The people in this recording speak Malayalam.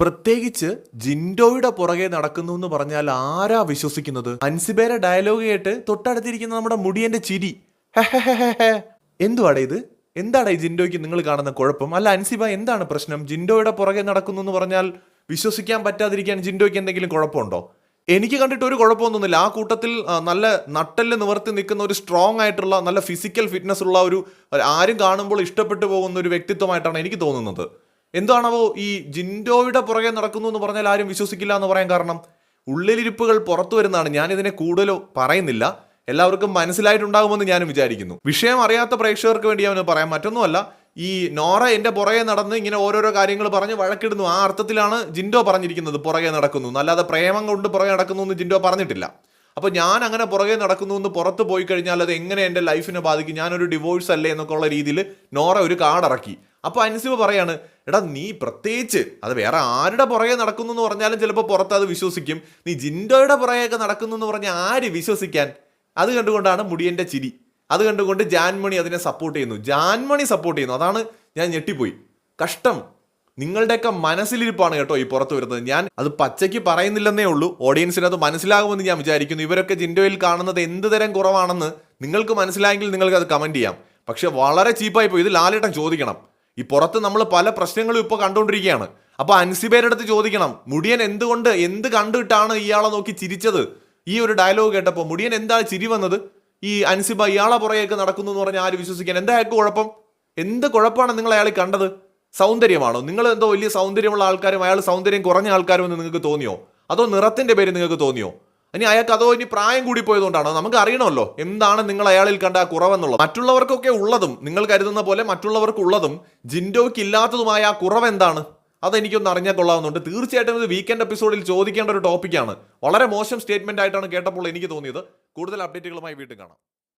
പ്രത്യേകിച്ച് ജിൻഡോയുടെ പുറകെ നടക്കുന്നു എന്ന് പറഞ്ഞാൽ ആരാ വിശ്വസിക്കുന്നത്? അൻസിബേരെ ഡയലോഗ് കേട്ട് തൊട്ടടുത്തിരിക്കുന്ന നമ്മുടെ മുടിയന്റെ ചിരി. എന്തുവാടെ ഇത്? എന്താണ് ഈ ജിൻഡോയ്ക്ക് നിങ്ങൾ കാണുന്ന കുഴപ്പം? അല്ല അൻസിബ എന്താണ് പ്രശ്നം? ജിൻഡോയുടെ പുറകെ നടക്കുന്നു എന്ന് പറഞ്ഞാൽ വിശ്വസിക്കാൻ പറ്റാതിരിക്കാൻ ജിൻഡോയ്ക്ക് എന്തെങ്കിലും കുഴപ്പമുണ്ടോ? എനിക്ക് കണ്ടിട്ട് ഒരു കുഴപ്പമൊന്നുമില്ല. ആ കൂട്ടത്തിൽ നല്ല നട്ടൽ നിവർത്തി നിൽക്കുന്ന ഒരു സ്ട്രോങ് ആയിട്ടുള്ള നല്ല ഫിസിക്കൽ ഫിറ്റ്നസ് ഉള്ള ഒരു ആരും കാണുമ്പോൾ ഇഷ്ടപ്പെട്ടു പോകുന്ന ഒരു വ്യക്തിത്വമായിട്ടാണ് എനിക്ക് തോന്നുന്നത്. എന്താണാവോ ഈ ജിൻഡോയുടെ പുറകെ നടക്കുന്നു എന്ന് പറഞ്ഞാൽ ആരും വിശ്വസിക്കില്ല എന്ന് പറയാൻ കാരണം? ഉള്ളിലിരിപ്പുകൾ പുറത്തു വരുന്നതാണ്. ഞാനിതിനെ കൂടുതൽ പറയുന്നില്ല. എല്ലാവർക്കും മനസ്സിലായിട്ടുണ്ടാകുമെന്ന് ഞാനും വിചാരിക്കുന്നു. വിഷയം അറിയാത്ത പ്രേക്ഷകർക്ക് വേണ്ടി ഞാൻ പറയാം. മറ്റൊന്നുമല്ല ഈ നോറ എന്റെ പുറകെ നടന്ന് ഇങ്ങനെ ഓരോരോ കാര്യങ്ങൾ പറഞ്ഞ് വഴക്കിടുന്നു. ആ അർത്ഥത്തിലാണ് ജിൻഡോ പറഞ്ഞിരിക്കുന്നത് പുറകെ നടക്കുന്നു. അല്ലാതെ പ്രേമം കൊണ്ട് പുറകെ നടക്കുന്നു എന്ന് ജിൻഡോ പറഞ്ഞിട്ടില്ല. അപ്പൊ ഞാൻ അങ്ങനെ പുറകെ നടക്കുന്നു എന്ന് പുറത്ത് പോയി കഴിഞ്ഞാൽ അത് എങ്ങനെ എന്റെ ലൈഫിനെ ബാധിക്കും? ഞാനൊരു ഡിവോഴ്സ് അല്ലേ എന്നൊക്കെ ഉള്ള രീതിയിൽ നോറ ഒരു കാർഡ് ഇറക്കി അപ്പൊ അൻസിബ പറയാണ് എടാ നീ പ്രത്യേകിച്ച് അത് വേറെ ആരുടെ പുറകെ നടക്കുന്നു എന്ന് പറഞ്ഞാലും ചിലപ്പോൾ പുറത്ത് അത് വിശ്വസിക്കും. നീ ജിൻഡോയുടെ പുറകെയൊക്കെ നടക്കുന്നു എന്ന് പറഞ്ഞാൽ ആര് വിശ്വസിക്കാൻ? അത് കണ്ടുകൊണ്ടാണ് മുടിയന്റെ ചിരി. അത് കണ്ടുകൊണ്ട് ജാൻമണി അതിനെ സപ്പോർട്ട് ചെയ്യുന്നു. ജാൻമണി സപ്പോർട്ട് ചെയ്യുന്നു. അതാണ് ഞാൻ ഞെട്ടിപ്പോയി. കഷ്ടം. നിങ്ങളുടെയൊക്കെ മനസ്സിലിരിപ്പാണ് കേട്ടോ ഈ പുറത്ത് വരുന്നത്. ഞാൻ അത് പച്ചയ്ക്ക് പറയുന്നില്ലെന്നേ ഉള്ളൂ. ഓഡിയൻസിന് അത് മനസ്സിലാകുമെന്ന് ഞാൻ വിചാരിക്കുന്നു. ഇവരൊക്കെ ജിൻഡോയിൽ കാണുന്നത് എന്ത് തരം കുറവാണെന്ന് നിങ്ങൾക്ക് മനസ്സിലായെങ്കിൽ നിങ്ങൾക്ക് അത് കമന്റ് ചെയ്യാം. പക്ഷെ വളരെ ചീപ്പായി പോയി. ഇത് ലാലേട്ടൻ ചോദിക്കണം. ഈ പുറത്ത് നമ്മൾ പല പ്രശ്നങ്ങളും ഇപ്പോൾ കണ്ടുകൊണ്ടിരിക്കുകയാണ്. അപ്പോൾ അൻസിബേരുടെ അടുത്ത് ചോദിക്കണം മുടിയൻ എന്തുകൊണ്ട് എന്ത് കണ്ടിട്ടാണ് ഇയാളെ നോക്കി ചിരിച്ചത്? ഈ ഒരു ഡയലോഗ് കേട്ടപ്പോൾ മുടിയൻ എന്താ ചിരി വന്നത്? ഈ അൻസിബ ഇയാളെ പുറകെയൊക്കെ നടക്കുന്നു എന്ന് പറഞ്ഞാൽ ആര് വിശ്വസിക്കാൻ? എന്താ അയാൾക്ക് കുഴപ്പം? എന്ത് കുഴപ്പമാണ് നിങ്ങൾ അയാൾ കണ്ടത്? സൗന്ദര്യമാണോ? നിങ്ങൾ എന്തോ വലിയ സൗന്ദര്യമുള്ള ആൾക്കാരും അയാൾ സൗന്ദര്യം കുറഞ്ഞ ആൾക്കാരും എന്ന് നിങ്ങൾക്ക് തോന്നിയോ? അതോ നിറത്തിന്റെ പേര് നിങ്ങൾക്ക് തോന്നിയോ? ഇനി അയാൾക്ക് അതോ ഇനി പ്രായം കൂടി പോയതുകൊണ്ടാണോ? നമുക്ക് അറിയണമല്ലോ. എന്താണ് നിങ്ങൾ അയാളിൽ കണ്ട ആ കുറവെന്നുള്ളത്. മറ്റുള്ളവർക്കൊക്കെ ഉള്ളതും നിങ്ങൾ കരുതുന്ന പോലെ മറ്റുള്ളവർക്ക് ഉള്ളതും ജിൻഡോയ്ക്ക് ഇല്ലാത്തതുമായ ആ കുറവ് എന്താണ് അതെനിക്കൊന്ന് അറിഞ്ഞാൽ കൊള്ളാവുന്നുണ്ട്. തീർച്ചയായിട്ടും ഇത് വീക്കെൻഡ് എപ്പിസോഡിൽ ചോദിക്കേണ്ട ഒരു ടോപ്പിക്കാണ് വളരെ മോശം സ്റ്റേറ്റ്മെന്റ് ആയിട്ടാണ് കേട്ടപ്പോൾ എനിക്ക് തോന്നിയത്. കൂടുതൽ അപ്ഡേറ്റുകളുമായി വീണ്ടും കാണാം.